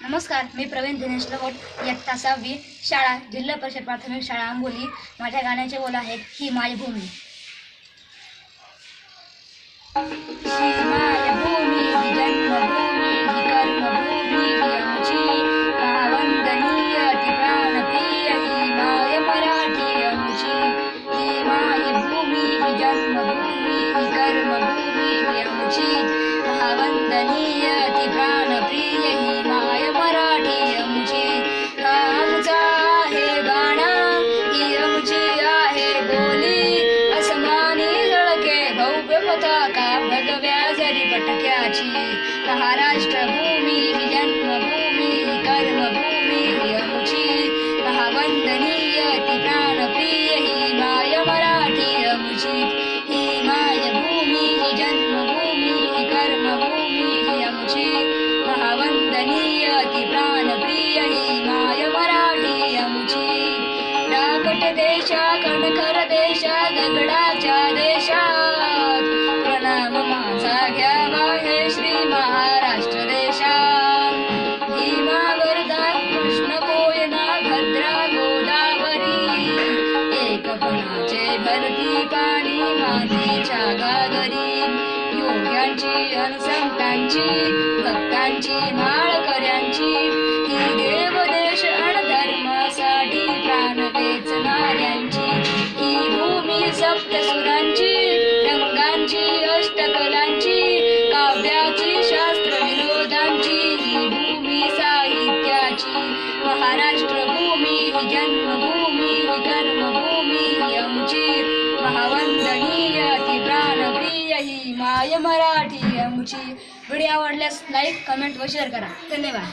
नमस्कार मी प्रवीण दिनेश लवट इयत्ता सहावी शाळा जिल्हा परिषद प्राथमिक शाळा आंबोली माझ्या गाण्याचे बोल आहेत ही माय भूमी ही महाराष्ट्रभूमिः जन्मभूमिः कर्मभूमिः अमुची महावन्दनीय अति प्राणप्रिय हि माय मराठी अमुची हि माय भूमिः जन्मभूमिः कर्मभूमिः अमुची महावन्दनीय अतिप्राणप्रिय हि माय मराठी अमुची अमुचिकटदेश कणकरदेश गङ्गडाचा देशा पडती पाणी मातीच्या गागरी योग्यांची अनसंतांची भक्तांची माळकऱ्यांची. ही देवदेश धर्मासाठी प्राण वेचणाऱ्यांची. ही भूमी सप्तसुरांची रंगांची अष्टकलांची काव्याची शास्त्र विनोदांची ही भूमी साहित्याची महाराष्ट्र प्राणप्रिय माय मराठी आमची व्हिडिओ आवडल्यास लाईक कमेंट व शेअर करा. धन्यवाद.